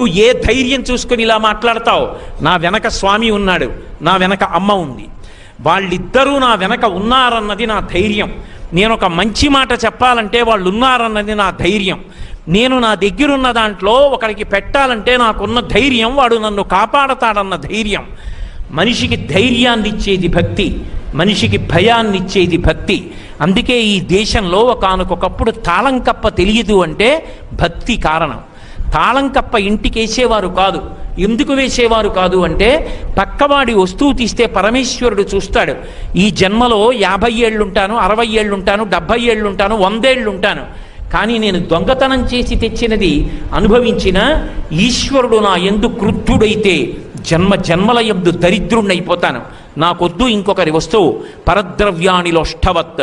నువ్వు ఏ ధైర్యం చూసుకొని ఇలా మాట్లాడతావు? నా వెనక స్వామి ఉన్నాడు నా వెనక అమ్మ ఉంది. వాళ్ళిద్దరూ నా వెనక ఉన్నారన్నది నా ధైర్యం. నేను ఒక మంచి మాట చెప్పాలంటే వాళ్ళు ఉన్నారన్నది నా ధైర్యం. నేను నా దగ్గరున్న దాంట్లో ఒకరికి పెట్టాలంటే నాకున్న ధైర్యం వాడు నన్ను కాపాడతాడన్న ధైర్యం. మనిషికి ధైర్యాన్ని ఇచ్చేది భక్తి మనిషికి భయాన్ని ఇచ్చేది భక్తి. అందుకే ఈ దేశంలో ఒకనకొకప్పుడు తాళం కప్ప తెలియదు అంటే భక్తి కారణం. తాళం కప్ప ఇంటికి వేసేవారు కాదు. ఎందుకు వేసేవారు కాదు అంటే పక్కవాడి వస్తువు తీస్తే పరమేశ్వరుడు చూస్తాడు. ఈ జన్మలో యాభై ఏళ్ళుంటాను అరవై ఏళ్ళుంటాను డెబ్భై ఏళ్ళుంటాను వందేళ్ళుంటాను కానీ నేను దొంగతనం చేసి తెచ్చినది అనుభవించిన ఈశ్వరుడు నా ఎందు క్రుద్ధుడైతే జన్మ జన్మల ఎందు దరిద్రుణ్ణైపోతాను. నాకొద్దు ఇంకొకరి వస్తువు. పరద్రవ్యాణిలోష్టవత్